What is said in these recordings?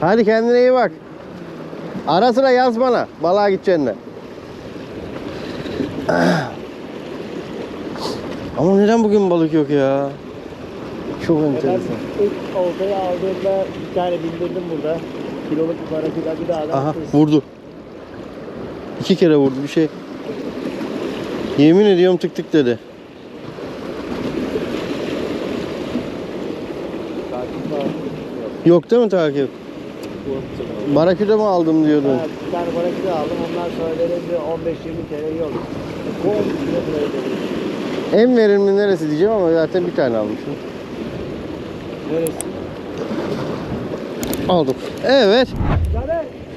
Hadi kendine iyi bak. Ara sıra yaz bana. Balığa gideceğine. Ama neden bugün balık yok ya? Çok enteresan. ilk oltayı aldığımda bir tane bindirdim burada. Kiloluk bir baraküda bir daha da Aha vurdu. İki kere vurdu bir şey. Yemin ediyorum tık tık dedi. Takip var. Yok değil mi takip? Yok. Baraküde mi aldım diyordun. Evet, bir tane baraküda aldım. Ondan sonra dedim 15-20 kere yok. Komple böyle dedim. En verimli neresi diyeceğim ama zaten bir tane almışım. Neresi? Aldım. Evet.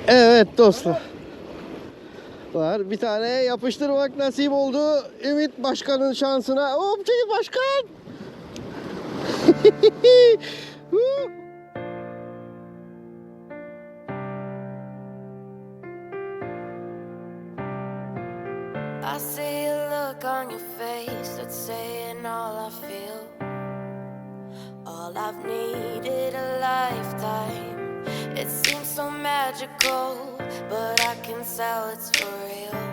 Evet dostlar. Var. Bir tane yapıştırmak nasip oldu. Ümit Başkan'ın şansına. Hop başkan. Hu. I see a look on your face that's saying all I feel. All I've needed a lifetime. It seems so magical, but I can tell it's for real.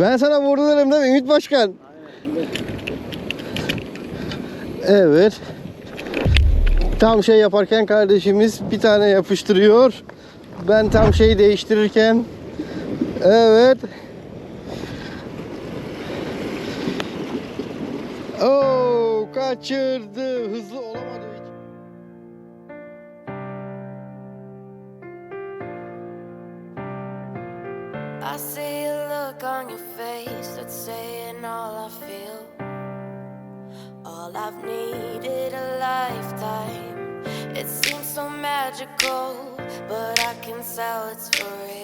Ben sana vurdu derim değil mi Ümit Başkan? Evet. Tam şey yaparken kardeşimiz bir tane yapıştırıyor. Ben tam şey değiştirirken Evet. Oo, kaçırdı. Hızlı olamadı Feel. All I've needed a lifetime. It seems so magical, but I can tell it's for real.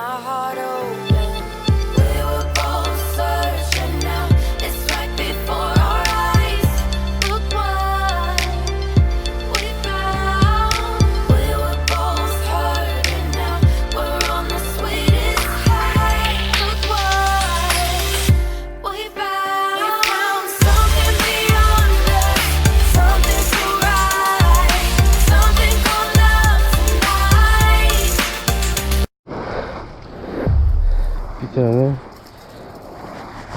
My heart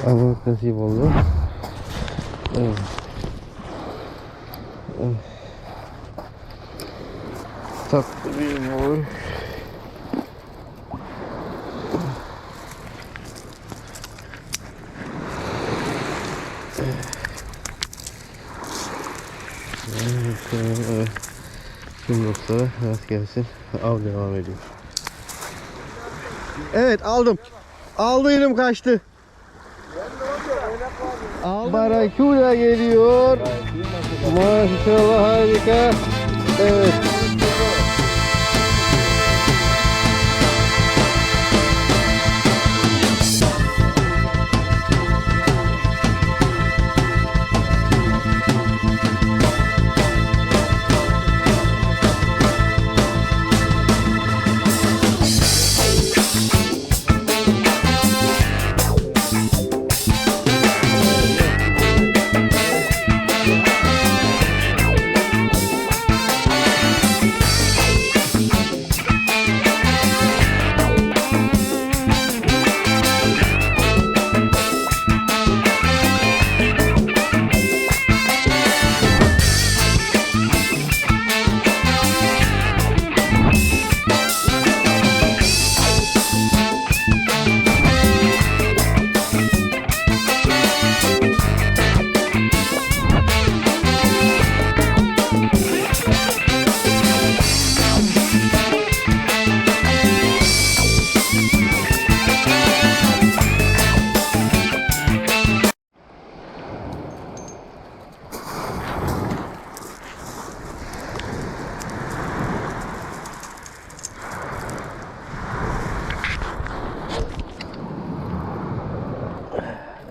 almak nasip oldu. Evet. Evet. Tatlı bir mor. Dostlara rast gelsin. Av devam ediyor. Evet aldım. Aldıydım kaçtı. Barakuda geliyor. Maşallah harika. Evet.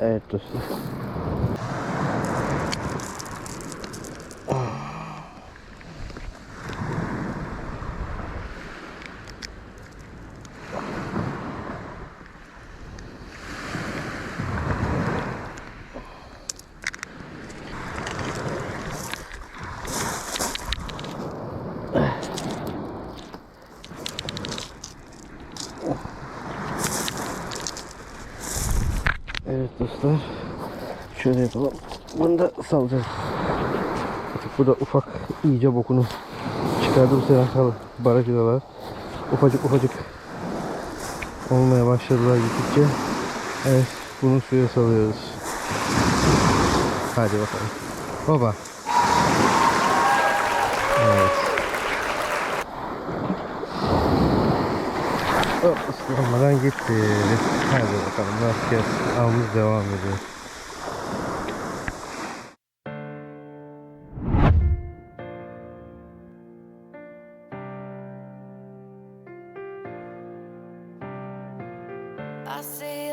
Evet dostlar. Evet dostlar. Şöyle yapalım. Bunu da salacağız. Artık burada ufak iyice bokunu çıkardı bu sene kal baraküdalar. Ufacık ufacık olmaya başladılar gittikçe. Evet bunu suya salıyoruz. Hadi bakalım. Baba. Evet. Hop ıslanmadan gitti. Hadi bakalım kez avımız devam ediyor.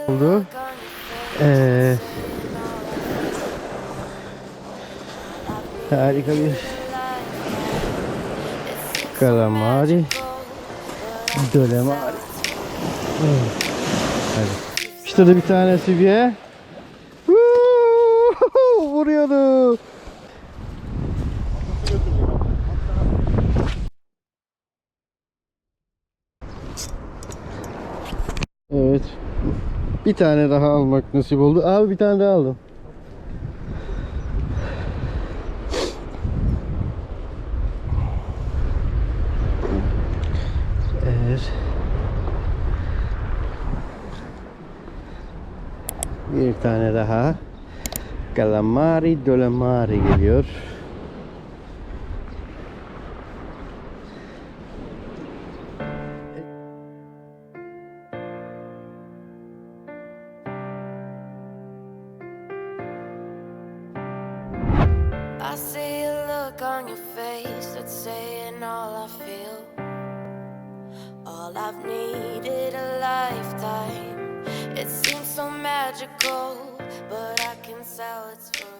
Oldu. Ee, harika bir kalamari dölemari. Hadi. İşte de bir tanesi bir. Vuruyordu. Evet. Bir tane daha almak nasip oldu. Abi bir tane daha aldım. Evet. Bir tane daha. Calamari dolamari geliyor. See a look on your face that's saying all I feel. All I've needed a lifetime. It seems so magical, but I can tell it's real.